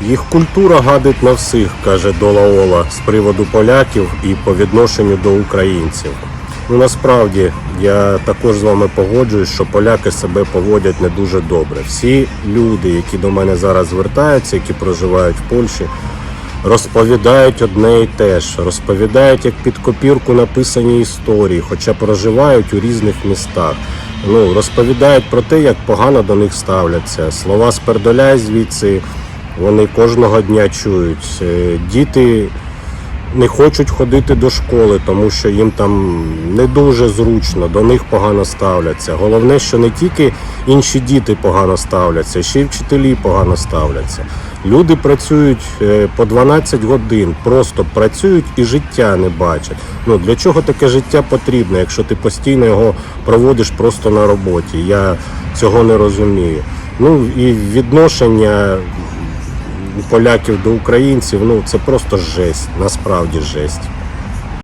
Їх культура гадить на всіх, каже Дола Ола з приводу поляків і по відношенню до українців. Ну насправді я також з вами погоджуюсь, що поляки себе поводять не дуже добре. Всі люди, які до мене зараз звертаються, які проживають в Польщі, розповідають одне і те ж, розповідають як під копірку написані історії, хоча проживають у різних містах. Ну, розповідають про те, як погано до них ставляться. Слова спердоляй звідси вони кожного дня чують. Е, Діти не хочуть ходити до школи, тому що їм там не дуже зручно, до них погано ставляться. Головне, що не тільки інші діти погано ставляться, ще й вчителі погано ставляться. Люди працюють е, по 12 годин, просто працюють і життя не бачать. Ну для чого таке життя потрібно, якщо ти постійно його проводиш просто на роботі? Я цього не розумію. Ну і відношення поляків до українців, ну це просто жесть, насправді жесть.